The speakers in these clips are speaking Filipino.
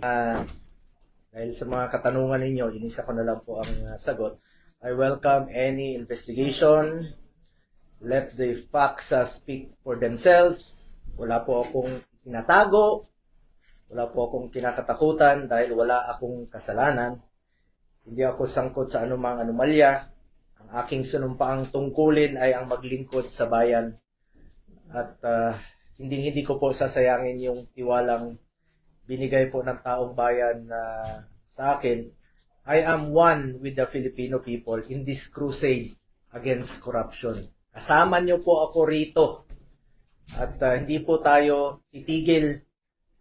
Ah, dahil sa mga katanungan ninyo, inisa ko na lang po ang ah, sagot. I welcome any investigation. Let the facts ah, speak for themselves. Wala po akong tinatago. Wala po akong kinakatakutan dahil wala akong kasalanan. Hindi ako sangkot sa anumang anomalya. Ang aking sinumpaang tungkulin ay ang maglingkod sa bayan. At ah, hindi hindi ko po sasayangin yung tiwalang binigay po ng taong bayan na sa akin. I am one with the Filipino people in this crusade against corruption. Kasama niyo po ako rito. At ah, hindi po tayo titigil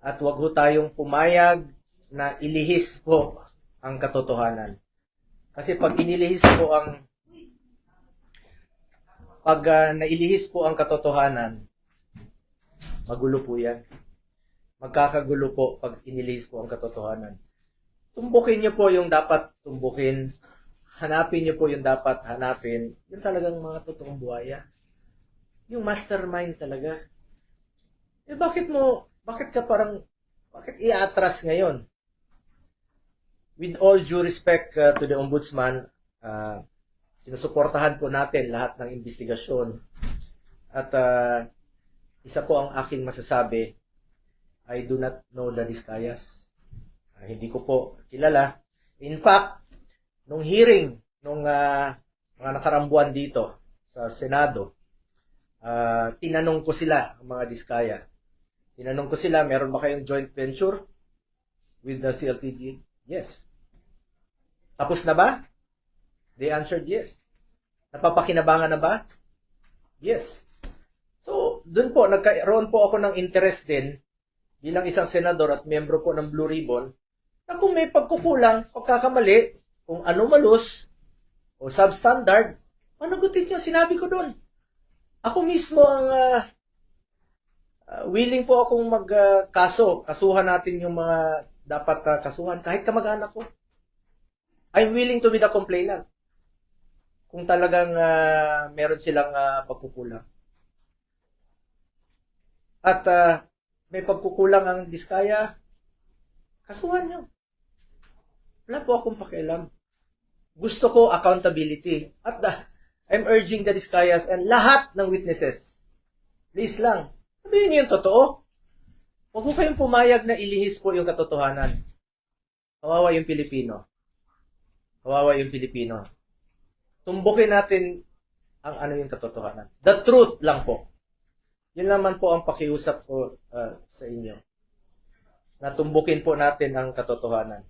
at wag ho tayong pumayag na ilihis po ang katotohanan. Kasi pag inilihis po ang pag ah, nailihis po ang katotohanan, magulo po yan. Magkakagulo po pag inilihis po ang katotohanan. Tumbukin niyo po yung dapat tumbukin. Hanapin niyo po yung dapat hanapin. Yung talagang mga totoong buhaya. Yung mastermind talaga. Eh bakit mo, bakit ka parang, bakit i-atras ngayon? With all due respect uh, to the ombudsman, uh, sinusuportahan po natin lahat ng investigasyon. At uh, isa po ang aking masasabi, I do not know the Discayas. Ah, hindi ko po kilala. In fact, nung hearing, nung ah, mga nakarambuan dito sa Senado, ah, tinanong ko sila, ang mga Diskaya. Tinanong ko sila, meron ba kayong joint venture with the CLTG? Yes. Tapos na ba? They answered yes. Napapakinabangan na ba? Yes. So, dun po, nagkaroon po ako ng interest din bilang isang senador at miyembro po ng Blue Ribbon na kung may pagkukulang, pagkakamali, kung anomalous o substandard, managutin niyo, sinabi ko doon. Ako mismo ang ah, ah, willing po akong magkaso. kasuhan natin yung mga dapat ah, kasuhan, kahit kamag-anak ko. I'm willing to be the complainant. Kung talagang ah, meron silang ah, pagkukulang. At ah, may pagkukulang ang diskaya, kasuhan nyo. Wala po akong pakialam. Gusto ko accountability. At the, I'm urging the diskayas and lahat ng witnesses. Please lang. Sabihin niyo yung totoo. Huwag ko kayong pumayag na ilihis po yung katotohanan. Kawawa yung Pilipino. Kawawa yung Pilipino. Tumbukin natin ang ano yung katotohanan. The truth lang po. Yun naman po ang pakiusap ko uh, sa inyo. Natumbukin po natin ang katotohanan.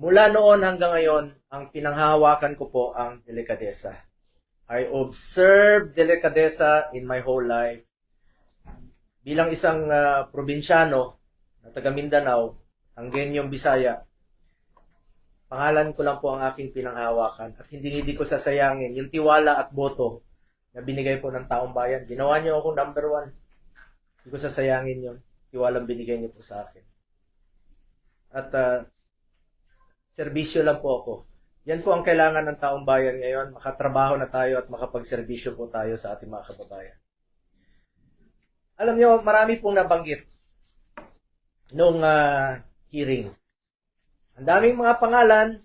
Mula noon hanggang ngayon, ang pinanghahawakan ko po ang delikadesa. I observe delikadesa in my whole life. Bilang isang uh, probinsyano na taga Mindanao, ang Genyong Bisaya, pangalan ko lang po ang aking pinanghahawakan at hindi hindi ko sasayangin yung tiwala at boto na binigay po ng taong bayan. Ginawa niyo ako number one. Hindi ko sasayangin yun. Tiwalang binigay niyo po sa akin. At uh, serbisyo lang po ako. Yan po ang kailangan ng taong bayan ngayon. Makatrabaho na tayo at makapagserbisyo po tayo sa ating mga kababayan. Alam niyo, marami pong nabanggit nung uh, hearing. Ang daming mga pangalan,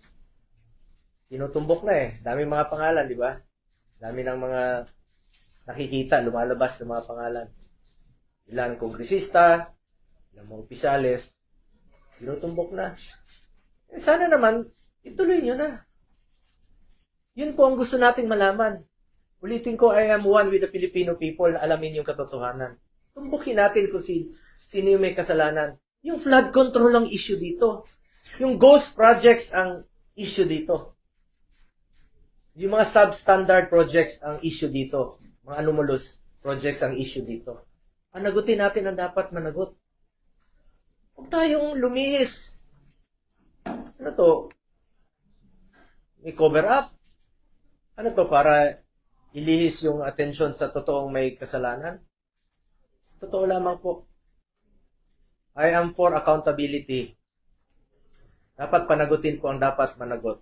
tinutumbok na eh. Daming mga pangalan, di ba? Dami ng mga nakikita, lumalabas ng mga pangalan. Ilan kongresista, ilan mga opisyales, tinutumbok na. Eh, sana naman, ituloy nyo na. Yun po ang gusto nating malaman. Ulitin ko, I am one with the Filipino people alamin yung katotohanan. Tumbukin natin kung si, sino yung may kasalanan. Yung flood control ang issue dito. Yung ghost projects ang issue dito. Yung mga substandard projects ang issue dito. Mga anomalous projects ang issue dito. Panagutin natin ang dapat managot. Huwag tayong lumihis. Ano to? May cover up? Ano to? Para ilihis yung attention sa totoong may kasalanan? Totoo lamang po. I am for accountability. Dapat panagutin ko ang dapat managot.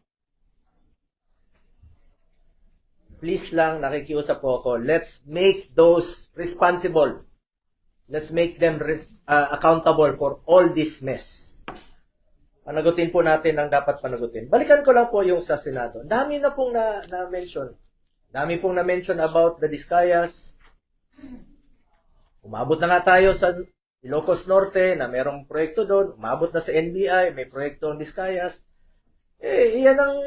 Please lang, nakikiusap po ako, let's make those responsible Let's make them uh, accountable for all this mess. Panagutin po natin ang dapat panagutin. Balikan ko lang po yung sa Senado. Dami na pong na, na-mention. Dami pong na-mention about the Discayas. Umabot na nga tayo sa Ilocos Norte na merong proyekto doon. Umabot na sa NBI, may proyekto ang Discayas. Eh, iyan ang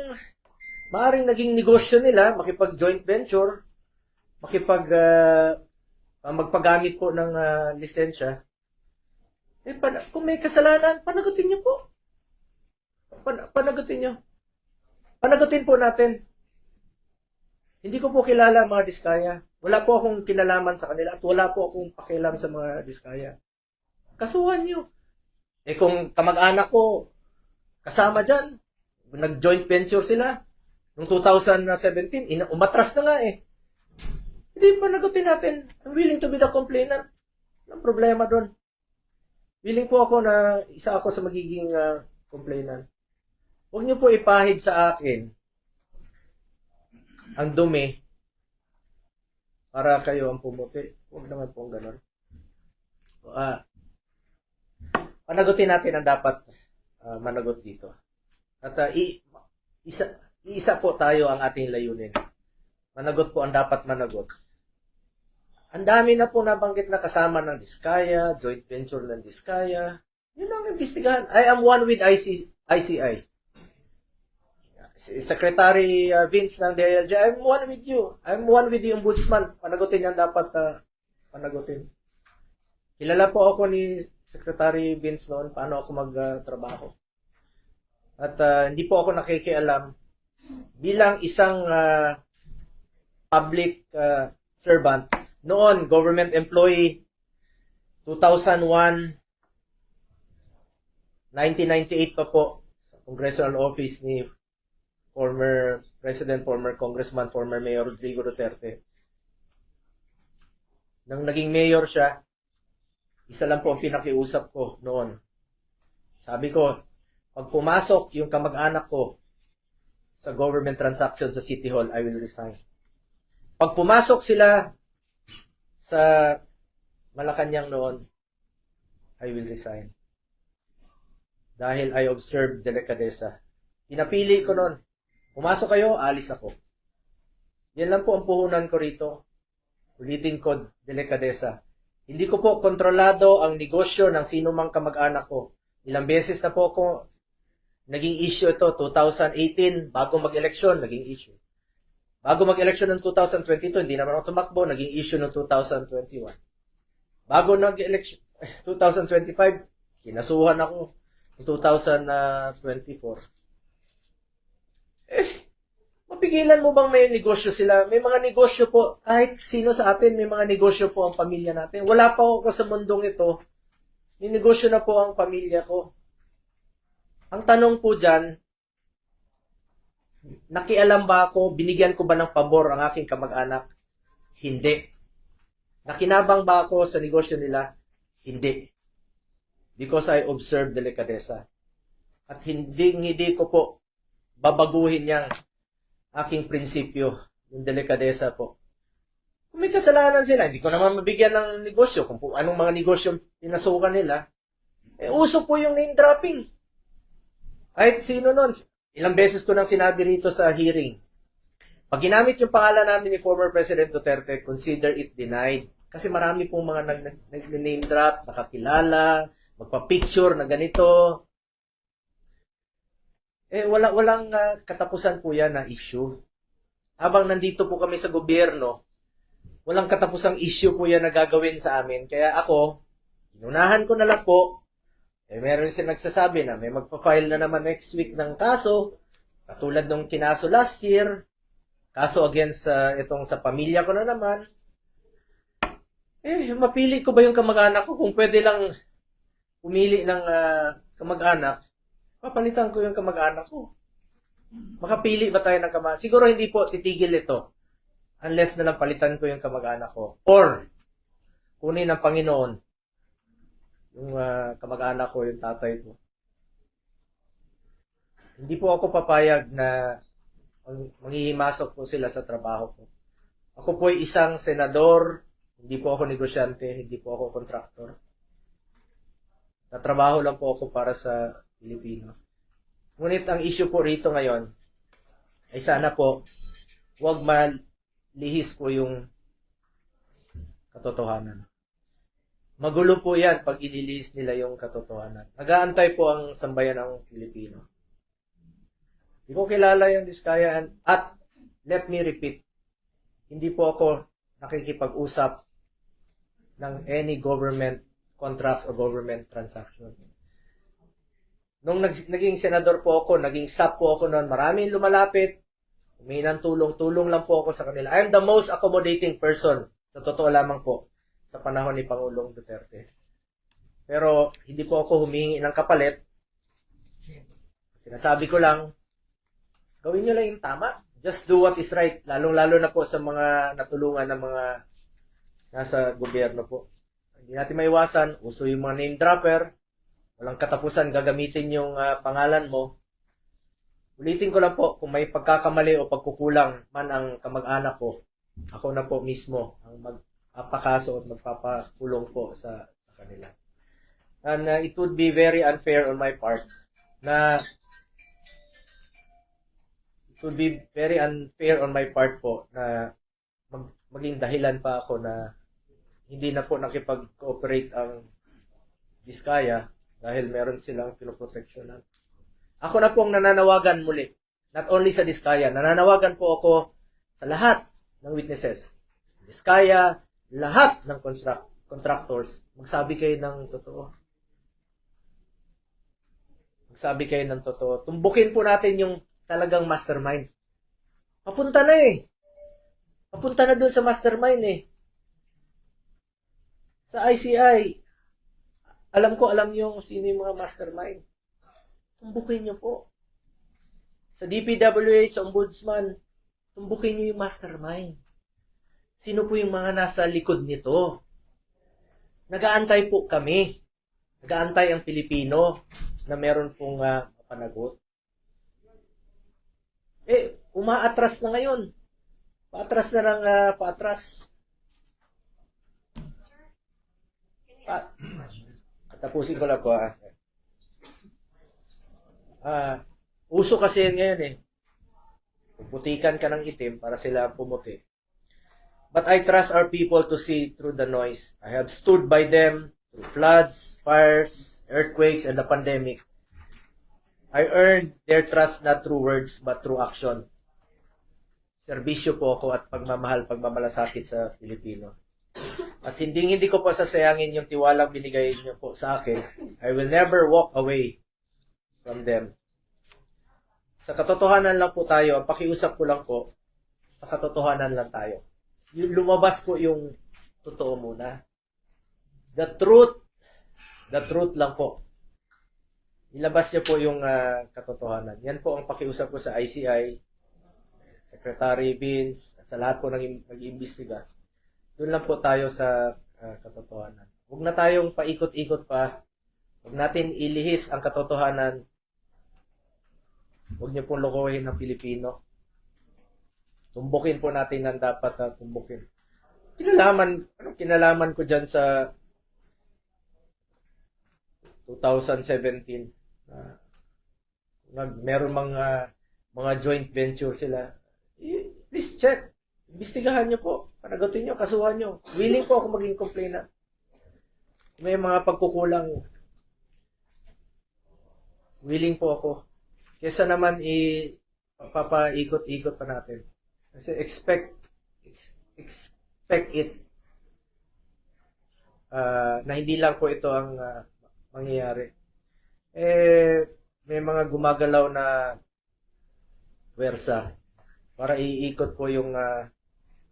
maaring naging negosyo nila, makipag-joint venture, makipag ah, magpagamit po ng ah, lisensya. Eh, pan- kung may kasalanan, panagutin niyo po. Pan- panagutin niyo. Panagutin po natin. Hindi ko po kilala ang mga diskaya. Wala po akong kinalaman sa kanila at wala po akong pakialam sa mga diskaya. Kasuhan niyo. Eh kung kamag-anak ko kasama dyan, nag-joint venture sila, noong 2017, ina- umatras na nga eh. Hindi pa nagutin natin. I'm willing to be the complainant. Ang problema doon. Willing po ako na isa ako sa magiging ah, complainant. Huwag niyo po ipahid sa akin ang dumi para kayo ang pumuti. Huwag naman pong ganun. Ah, panagutin natin ang dapat ah, managot dito. At ah, i- isa, isa po tayo ang ating layunin. Managot po ang dapat managot. Ang dami na po nabanggit na kasama ng Diskaya, joint venture ng Diskaya. Yun ang imbestigahan. I am one with IC, ICI. Secretary uh, Vince ng DILG, I'm one with you. I'm one with the Ombudsman. Panagutin yan dapat uh, panagutin. Kilala po ako ni Secretary Vince noon paano ako magtrabaho. At uh, hindi po ako nakikialam bilang isang uh, public uh, servant noon, government employee, 2001, 1998 pa po, sa congressional office ni former President, former Congressman, former Mayor Rodrigo Duterte. Nang naging mayor siya, isa lang po ang pinakiusap ko noon. Sabi ko, pag pumasok yung kamag-anak ko sa government transaction sa City Hall, I will resign. Pag pumasok sila sa Malacanang noon, I will resign. Dahil I observed delicadeza. Pinapili ko noon. Pumasok kayo, alis ako. Yan lang po ang puhunan ko rito. Ulitin ko, delicadeza. Hindi ko po kontrolado ang negosyo ng sino mang kamag-anak ko. Ilang beses na po ako naging issue ito, 2018, bago mag-eleksyon, naging issue. Bago mag-eleksyon ng 2022, hindi naman ako tumakbo, naging issue ng 2021. Bago nag-eleksyon, 2025, kinasuhan ako ng 2024. Eh, mapigilan mo bang may negosyo sila? May mga negosyo po, kahit sino sa atin, may mga negosyo po ang pamilya natin. Wala pa ako sa mundong ito, may negosyo na po ang pamilya ko. Ang tanong po dyan, nakialam ba ako, binigyan ko ba ng pabor ang aking kamag-anak? Hindi. Nakinabang ba ako sa negosyo nila? Hindi. Because I observe delicadeza. At hindi, hindi ko po babaguhin yang aking prinsipyo, yung delicadeza po. Kung may kasalanan sila, hindi ko naman mabigyan ng negosyo. Kung po, anong mga negosyo pinasukan nila, eh uso po yung name dropping. Kahit sino nun, ilang beses ko nang sinabi rito sa hearing, pag ginamit yung pangalan namin ni former President Duterte, consider it denied. Kasi marami pong mga nag, nag, nag- name drop, nakakilala, magpa-picture na ganito. Eh, wala, walang ah, katapusan po yan na issue. Habang nandito po kami sa gobyerno, walang katapusang issue po yan na gagawin sa amin. Kaya ako, inunahan ko na lang po, eh, meron siya nagsasabi na may magpa-file na naman next week ng kaso, katulad nung kinaso last year, kaso against sa itong sa pamilya ko na naman. Eh, mapili ko ba yung kamag-anak ko kung pwede lang pumili ng ah, kamag-anak, papalitan ko yung kamag-anak ko. Makapili ba tayo ng kamag Siguro hindi po titigil ito unless na lang palitan ko yung kamag-anak ko. Or, kunin ng Panginoon yung ah, kamag-anak ko, yung tatay ko. Hindi po ako papayag na mang- manghihimasok po sila sa trabaho ko. Ako po ay isang senador Hindi po ako negosyante, hindi po ako kontraktor. Natrabaho lang po ako para sa Pilipino. Ngunit ang issue po rito ngayon ay sana po huwag malihis po yung katotohanan. Magulo po yan pag ililihis nila yung katotohanan. Nagaantay po ang sambayan ng Pilipino. Hindi ko kilala yung Diskaya at let me repeat, hindi po ako nakikipag-usap ng any government contracts or government transaction. Nung nag- naging senador po ako, naging SAP po ako noon, maraming lumalapit, humingi ng tulong, tulong lang po ako sa kanila. I am the most accommodating person, sa totoo lamang po, sa panahon ni Pangulong Duterte. Pero hindi po ako humingi ng kapalit. Sinasabi ko lang, gawin nyo lang yung tama. Just do what is right. Lalong-lalo na po sa mga natulungan ng mga nasa gobyerno po. Hindi natin maiwasan, uso yung mga name dropper, walang katapusan gagamitin yung ah, pangalan mo. Ulitin ko lang po, kung may pagkakamali o pagkukulang man ang kamag-anak ko, ako na po mismo ang magpapakaso at magpapakulong po sa, sa kanila. And uh, it would be very unfair on my part na it would be very unfair on my part po na mag, maging dahilan pa ako na hindi na po nakipag-cooperate ang Diskaya dahil meron silang pinoproteksyonan. Ako na po ang nananawagan muli. Not only sa Diskaya, nananawagan po ako sa lahat ng witnesses. Diskaya, lahat ng construct, contractors, magsabi kayo ng totoo. Magsabi kayo ng totoo. Tumbukin po natin yung talagang mastermind. Papunta na eh. Papunta na doon sa mastermind eh. Sa ICI, alam ko, alam niyo sino yung mga mastermind. Tumbukin niyo po. Sa DPWH, sa Ombudsman, tumbukin niyo yung mastermind. Sino po yung mga nasa likod nito? Nagaantay po kami. Nagaantay ang Pilipino na meron pong uh, mapanagot. Eh, umaatras na ngayon. Paatras na lang, uh, paatras. Pa tapusin ko lang po. Ah, Ah, uso kasi ngayon eh. Putikan ka ng itim para sila pumuti. But I trust our people to see through the noise. I have stood by them through floods, fires, earthquakes, and the pandemic. I earned their trust not through words but through action. Serbisyo po ako at pagmamahal, pagmamalasakit sa Pilipino. At hindi hindi ko po sasayangin yung tiwalang binigay niyo po sa akin. I will never walk away from them. Sa katotohanan lang po tayo, ang pakiusap ko lang po, sa katotohanan lang tayo. Yung lumabas po yung totoo muna. The truth, the truth lang po. Ilabas niyo po yung ah, katotohanan. Yan po ang pakiusap ko sa ICI, Secretary at sa lahat po ng nag-iimbestiga. Doon lang po tayo sa ah, katotohanan. Huwag na tayong paikot-ikot pa. Huwag natin ilihis ang katotohanan. Huwag niyo pong lokohin ng Pilipino. Tumbukin po natin ang dapat na tumbukin. Kinalaman, ano kinalaman ko dyan sa 2017 na nag meron mga mga joint venture sila. I- Please check. Imbestigahan niyo po. Panagutin niyo, kasuhan niyo. Willing po ako maging complainant. May mga pagkukulang. Willing po ako. Kesa naman i papaikot-ikot pa natin. Kasi expect ex- expect it ah, na hindi lang po ito ang ah, mangyayari. Eh, may mga gumagalaw na wersa para iikot po yung ah,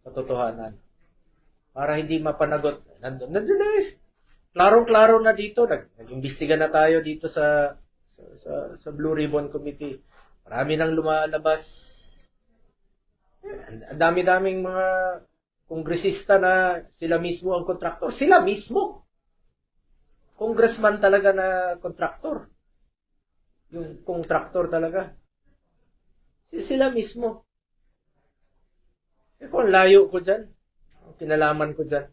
katotohanan. Para hindi mapanagot. Nandun, nandun na eh. Klarong-klaro na dito. Nag, nag-imbestiga na tayo dito sa, sa, sa, sa Blue Ribbon Committee. Marami nang lumalabas. Ang dami-daming mga kongresista na sila mismo ang kontraktor. Sila mismo. Congressman talaga na kontraktor. Yung kontraktor talaga. Si- Sila mismo. Eh kung layo ko dyan, kinalaman ko dyan.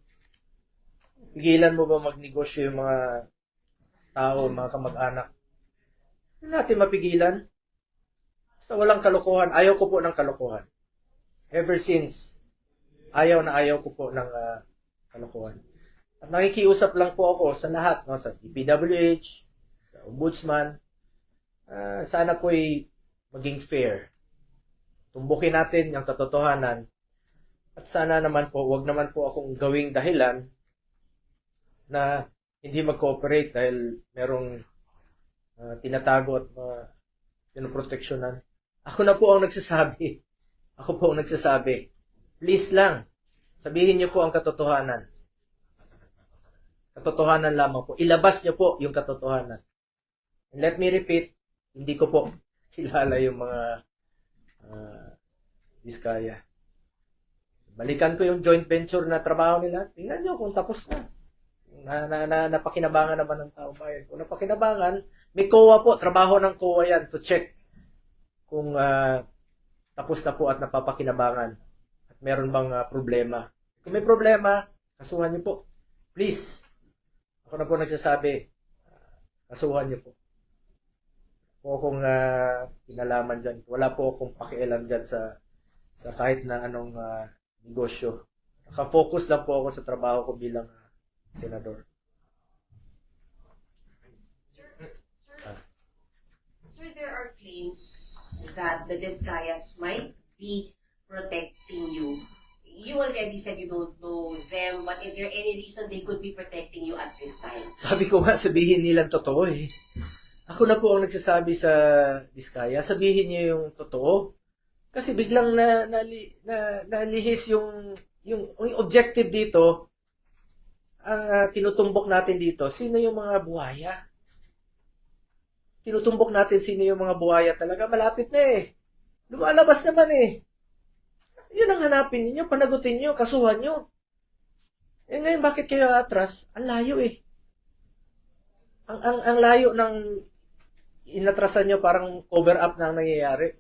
Pigilan mo ba magnegosyo yung mga tao, mga kamag-anak? Hindi natin mapigilan. Basta walang kalokohan. Ayaw ko po ng kalokohan. Ever since, ayaw na ayaw ko po ng ah, kalokohan. At nakikiusap lang po ako sa lahat, no, sa DPWH, sa Ombudsman. Ah, sana po ay maging fair. Tumbukin natin yung katotohanan. At sana naman po, wag naman po akong gawing dahilan na hindi mag-cooperate dahil merong ah, tinatago at mga pinoproteksyonan. Ako na po ang nagsasabi. Ako po nagsasabi. Please lang, sabihin niyo po ang katotohanan. Katotohanan lamang po. Ilabas niyo po yung katotohanan. And let me repeat, hindi ko po kilala yung mga uh, Vizcaya. Balikan ko yung joint venture na trabaho nila. Tingnan nyo kung tapos na. Na, na, na napakinabangan naman ng tao bayan. Kung napakinabangan, may COA po. Trabaho ng COA yan to check kung ah, tapos na po at napapakinabangan. At meron bang ah, problema. Kung may problema, kasuhan niyo po. Please. Ako na po nagsasabi, kasuhan niyo po. Po akong uh, pinalaman dyan. Wala po akong pakialam dyan sa sa kahit na anong ah, negosyo. Naka-focus lang po ako sa trabaho ko bilang ah, senador. Sir, sir, Ah. sir, there are claims that the Discayas might be protecting you. You already said you don't know them, but is there any reason they could be protecting you at this time? Sabi ko nga, sabihin nilang totoo eh. Ako na po ang nagsasabi sa Diskaya, sabihin niyo yung totoo. Kasi biglang na, na, na nalihis yung, yung, yung objective dito, ang ah, tinutumbok natin dito, sino yung mga buhaya? Tinutumbok natin sino yung mga buhaya talaga, malapit na eh. Lumalabas naman eh. Yun ang hanapin ninyo, panagutin nyo, kasuhan nyo. Eh ngayon, bakit kayo atras? Ang layo eh ang ang ang layo ng inatrasan nyo parang cover up na ang nangyayari.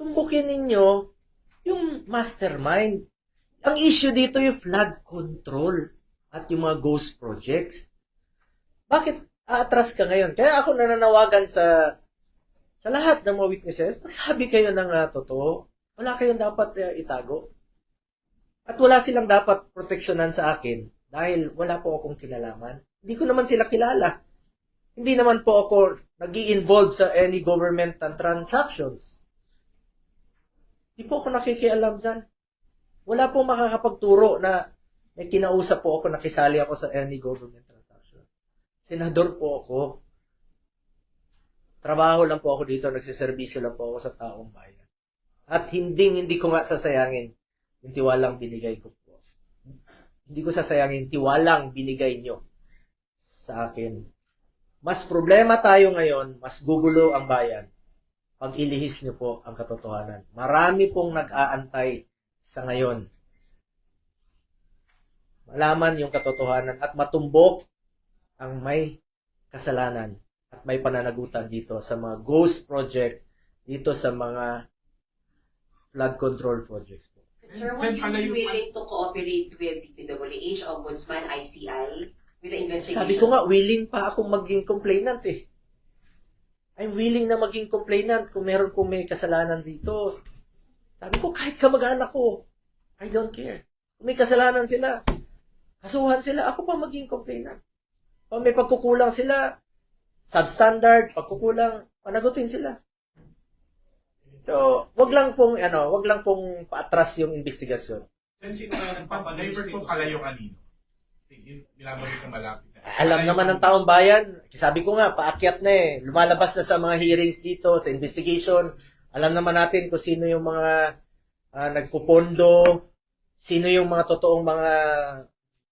Tumbukin ninyo yung mastermind. Ang issue dito yung flood control at yung mga ghost projects. Bakit aatras ka ngayon? Kaya ako nananawagan sa sa lahat ng mga witnesses, magsabi kayo ng ah, totoo. Wala kayong dapat ah, itago. At wala silang dapat proteksyonan sa akin dahil wala po akong kinalaman. Hindi ko naman sila kilala. Hindi naman po ako nag involve sa any government transactions. Hindi po ako nakikialam dyan. Wala po makakapagturo na may kinausap po ako, nakisali ako sa any government. Senador po ako. Trabaho lang po ako dito, nagsiservisyo lang po ako sa taong bayan. At hindi, hindi ko nga sasayangin yung tiwalang binigay ko po. Hindi ko sasayangin tiwalang binigay nyo sa akin. Mas problema tayo ngayon, mas gugulo ang bayan pag ilihis nyo po ang katotohanan. Marami pong nag-aantay sa ngayon. Malaman yung katotohanan at matumbok ang may kasalanan at may pananagutan dito sa mga ghost project, dito sa mga flood control projects. Sir, Sir, would you be willing to cooperate with DPWH, Ombudsman, ICI, with the investigation? Sabi ko nga, willing pa akong maging complainant eh. I'm willing na maging complainant kung meron kong may kasalanan dito. Sabi ko, kahit kamag-anak ko, I don't care. Kung may kasalanan sila, kasuhan sila, ako pa maging complainant. Pag may pagkukulang sila, substandard, pagkukulang, panagutin sila. So, wag lang pong, ano, wag lang pong paatras yung investigasyon. Then sino kaya nagpapaliver po anino? Yung binabalik na malapit na. Alam naman ng taong bayan, sabi ko nga, paakyat na eh. Lumalabas na sa mga hearings dito, sa investigation. Alam naman natin kung sino yung mga ah, nagpupondo, sino yung mga totoong mga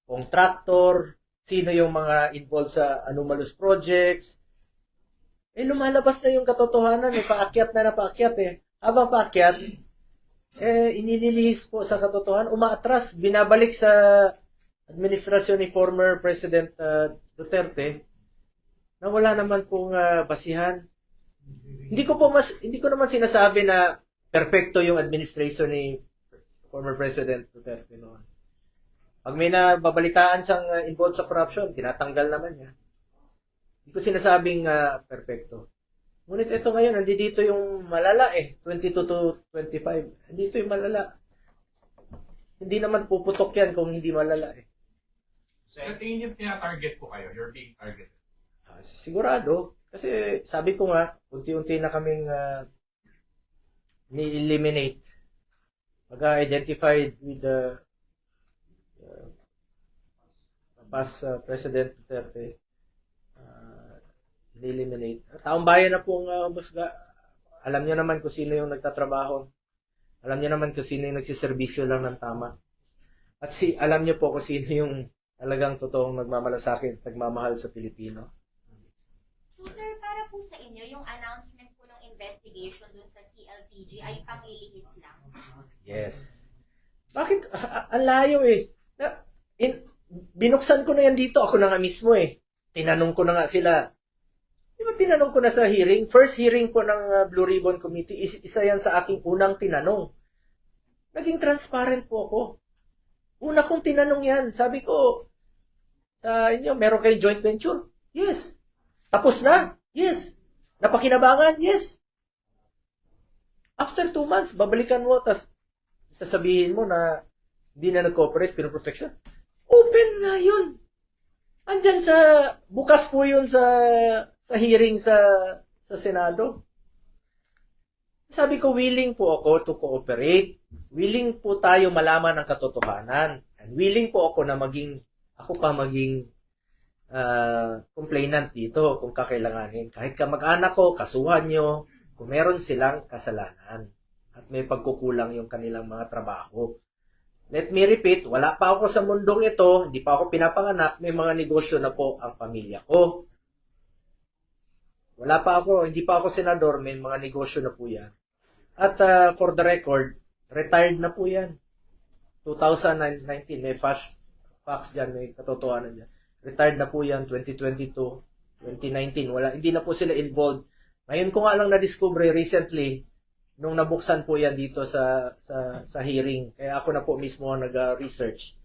contractor, sino yung mga involved sa anomalous projects. Eh, lumalabas na yung katotohanan eh. Paakyat na na paakyat eh. Habang paakyat, eh, inililihis po sa katotohanan, umaatras, binabalik sa administrasyon ni former President uh, Duterte na wala naman pong uh, basihan. Hindi ko po mas hindi ko naman sinasabi na perpekto yung administration ni former President Duterte noon. Pag may nababalitaan siyang uh, involved sa corruption, tinatanggal naman niya. Hindi ko sinasabing uh, perfecto. Ngunit ito ngayon, nandito yung malala eh. 22 to 25. Nandito yung malala. Hindi naman puputok yan kung hindi malala eh. Sa tingin niyo tina-target po kayo, you're being targeted. Ah, sigurado. Kasi sabi ko nga, unti-unti na kaming ah, ni-eliminate. Pag-identified with the uh, past ah, President Duterte. Uh, ni-eliminate. Taong bayan na pong uh, umusga. Alam niyo naman kung sino yung nagtatrabaho. Alam niyo naman kung sino yung nagsiservisyo lang ng tama. At si alam niyo po kung sino yung talagang totoong nagmamalasakit, nagmamahal sa Pilipino. So sir, para po sa inyo, yung announcement po ng investigation dun sa CLPG ay panglilihis lang. Yes. Bakit? Ah, ah, Ang layo eh. In, binuksan ko na yan dito. Ako na nga mismo eh. Tinanong ko na nga sila. Di ba tinanong ko na sa hearing? First hearing po ng ah, Blue Ribbon Committee, is, isa yan sa aking unang tinanong. Naging transparent po ako. Una kong tinanong yan. Sabi ko, sa inyo, meron kayong joint venture? Yes. Tapos na? Yes. Napakinabangan? Yes. After two months, babalikan mo, tas sasabihin mo na hindi na nag-cooperate, pinoprotection. Open na yun. Andyan sa, bukas po yun sa, sa hearing sa, sa Senado. Sabi ko, willing po ako to cooperate. Willing po tayo malaman ang katotohanan. And willing po ako na maging, ako pa maging ah, complainant dito kung kakailanganin. Kahit ka mag-anak ko, kasuhan nyo, kung meron silang kasalanan at may pagkukulang yung kanilang mga trabaho. Let me repeat, wala pa ako sa mundong ito, hindi pa ako pinapanganak, may mga negosyo na po ang pamilya ko. Wala pa ako, hindi pa ako senador, may mga negosyo na po yan. At ah, for the record, retired na po yan. 2019, may fax, fax dyan, may katotohanan dyan. Retired na po yan, 2022, 2019. Wala, hindi na po sila involved. Ngayon ko nga lang na-discover recently, nung nabuksan po yan dito sa sa sa hearing. Kaya ako na po mismo nag-research.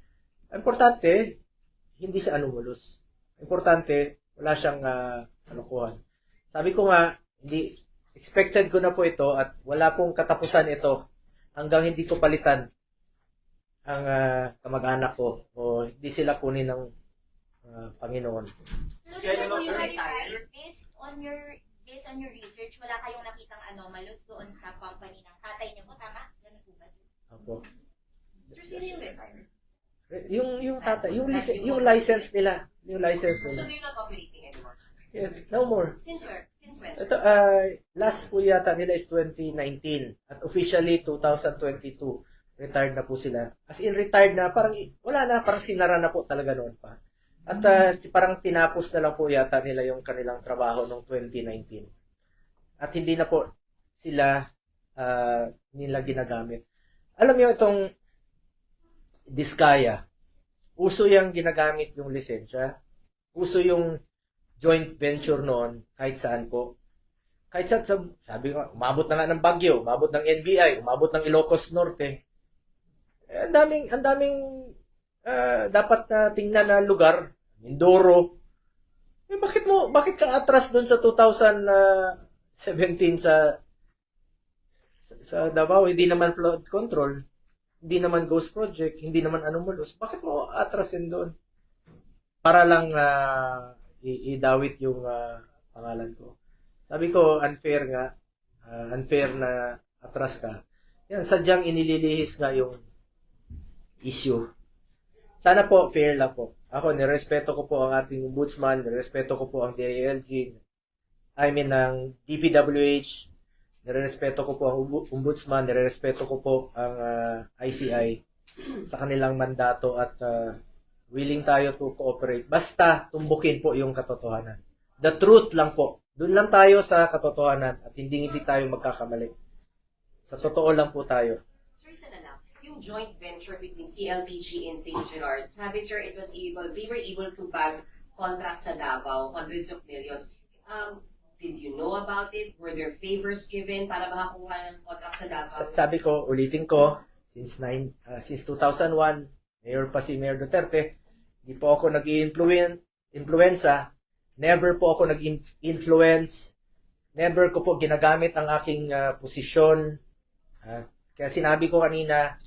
Importante, hindi siya anomalous. Importante, wala siyang uh, kalokohan. Sabi ko nga, hindi expected ko na po ito at wala pong katapusan ito hanggang hindi ko palitan ang ah, kamag-anak ko o hindi sila kunin ng ah, Panginoon. So Sir, clarify, retire? based on your based on your research, wala kayong nakitang anomalous doon sa company ng tatay niyo po, tama? Ganun po ba? sir? Opo. Sir, sino yung retired? Yung yung tata, yung Like lic- yung license nila, yung license So, nila. they're not operating anymore? Yeah, no more. Since where? Since when? sir? Ito, uh, last po yata nila is 2019 at officially 2022 retired na po sila. As in retired na, parang wala na, parang sinara na po talaga noon pa. At uh, parang tinapos na lang po yata nila yung kanilang trabaho noong 2019. At hindi na po sila uh, nila ginagamit. Alam niyo itong Diskaya, uso yung ginagamit yung lisensya. Uso yung joint venture noon kahit saan po. Kahit saan, sa, sabi ko, umabot na nga ng Baguio, umabot ng NBI, umabot ng Ilocos Norte. Eh, ang daming, ang daming ah, dapat na tingnan na lugar. Mindoro. Eh, bakit mo, bakit ka atras doon sa 2017 sa sa, Davao, hindi naman flood control, hindi naman ghost project, hindi naman anomalous. Bakit mo atrasin doon? Para lang i- idawit yung ah, pangalan ko. Sabi ko, unfair nga. ah, unfair na atras ka. Yan, sadyang inililihis nga yung issue. Sana po, fair lang po. Ako, nirespeto ko po ang ating ombudsman, nirespeto ko po ang DILG, I mean, ang DPWH, nirespeto ko po ang ombu- ombudsman, nirespeto ko po ang ah, ICI sa kanilang mandato at ah, willing tayo to cooperate. Basta tumbukin po yung katotohanan. The truth lang po. Doon lang tayo sa katotohanan at hindi hindi tayo magkakamali. Sa totoo lang po tayo. Sir, isa na lang. Yung joint venture between CLPG and St. Gerard, sabi sir, it was able, they were able to bag contracts sa Davao, hundreds of millions. Um, did you know about it? Were there favors given para makakuha ng contract sa Davao? Sa- sabi ko, ulitin ko, since nine, ah, since 2001, mayor pa si Mayor Duterte, hindi po ako nag-influenza, never po ako nag-influence, never ko po ginagamit ang aking ah, posisyon. Ah, kaya sinabi ko kanina,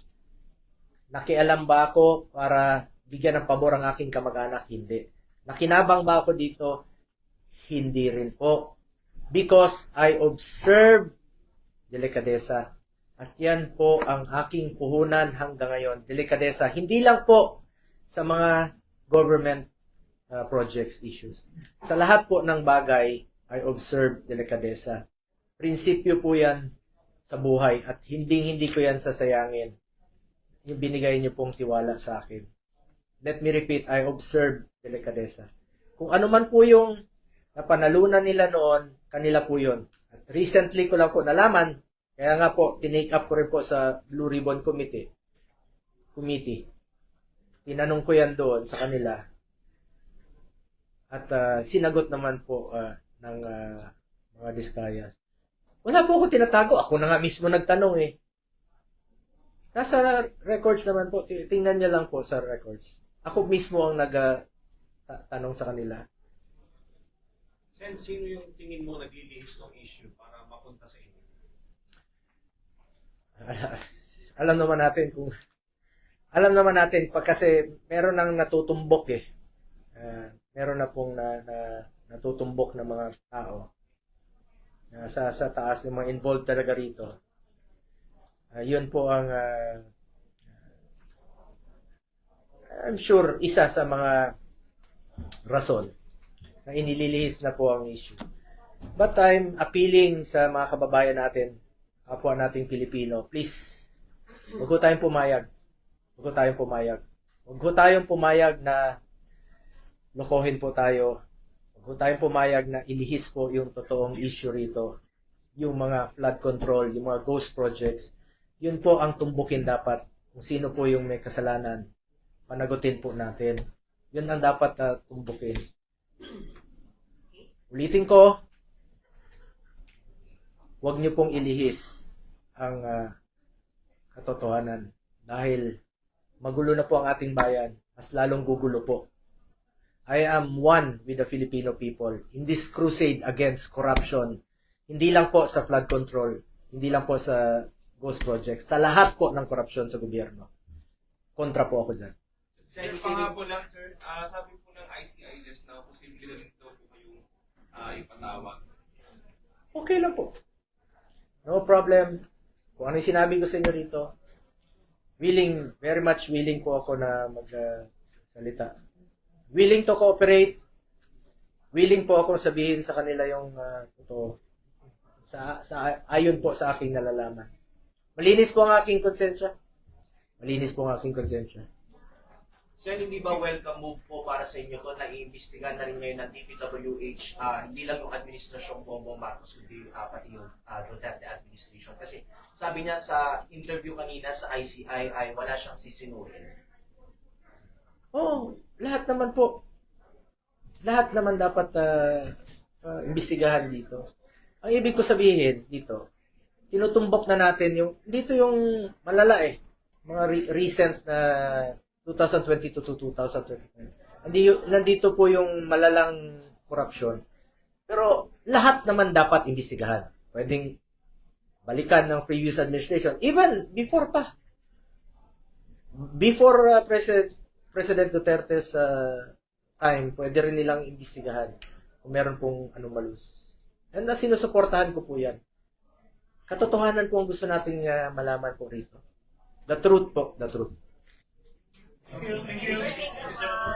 nakialam ba ako para bigyan ng pabor ang aking kamag-anak? Hindi. Nakinabang ba ako dito? Hindi rin po. Because I observe delikadesa. At yan po ang aking puhunan hanggang ngayon. Delikadesa. Hindi lang po sa mga government uh, projects issues. Sa lahat po ng bagay, I observe delikadesa. Prinsipyo po yan sa buhay at hindi hindi ko yan sasayangin. Yung binigay niyo pong tiwala sa akin. Let me repeat, I observe delikadesa. Kung ano man po yung napanalunan nila noon, kanila po yun. At recently ko lang po nalaman, kaya nga po, tinake up ko rin po sa Blue Ribbon Committee. Committee. Tinanong ko yan doon sa kanila. At ah, sinagot naman po ah, ng ah, mga diskayas. Wala po ako tinatago. Ako na nga mismo nagtanong eh. Nasa records naman po. Ti- Tingnan niyo lang po sa records. Ako mismo ang nag-tanong sa kanila. Sen, sino yung tingin mo naglilihis ng issue para mapunta sa inyo? alam naman natin kung alam naman natin pag kasi meron nang natutumbok eh. Ah, meron na pong na, na natutumbok ng mga tao. na sa sa taas ng mga involved talaga rito. Ah, yun po ang ah, I'm sure isa sa mga rason na inililihis na po ang issue. But I'm appealing sa mga kababayan natin kapwa nating Pilipino, please, huwag ho tayong pumayag. Huwag ho tayong pumayag. Huwag ho tayong pumayag na lokohin po tayo. Huwag ho tayong pumayag na ilihis po yung totoong issue rito. Yung mga flood control, yung mga ghost projects. Yun po ang tumbukin dapat. Kung sino po yung may kasalanan, panagutin po natin. Yun ang dapat na tumbukin. Ulitin ko, huwag niyo pong ilihis ang ah, katotohanan dahil magulo na po ang ating bayan, mas lalong gugulo po. I am one with the Filipino people in this crusade against corruption. Hindi lang po sa flood control, hindi lang po sa ghost projects, sa lahat po ng korupsyon sa gobyerno. Kontra po ako dyan. Sir, pangako lang, sir. Ah, sabi po ng ICIS na posible na rin daw po kayong ah, ipatawag. Okay lang po. No problem. Kung ano yung sinabi ko sa inyo rito, willing, very much willing po ako na magsalita. willing to cooperate. Willing po ako sabihin sa kanila yung ah, totoo. Sa, sa, ayon po sa aking nalalaman. Malinis po ang aking konsensya. Malinis po ang aking konsensya. Sir, hindi ba welcome move po para sa inyo to na iimbestigahan na rin ngayon ng DPWH, ah, hindi lang yung administrasyong Bongbong Marcos, kundi ah, pati yung ah, Duterte administration. Kasi sabi niya sa interview kanina sa ICI ay wala siyang sisinuhin. Oo, lahat naman po. Lahat naman dapat ah, ah, imbestigahan dito. Ang ibig ko sabihin dito, tinutumbok na natin yung, dito yung malala eh. Mga re- recent na 2022 to 2025. Andi, nandito po yung malalang korupsyon. Pero lahat naman dapat imbestigahan. Pwedeng balikan ng previous administration. Even before pa. Before uh, President President Duterte's uh, time, pwede rin nilang imbestigahan kung meron pong anomalous. And na sinusuportahan ko po yan. Katotohanan po ang gusto nating uh, malaman po rito. The truth po, the truth. Sir, thank you.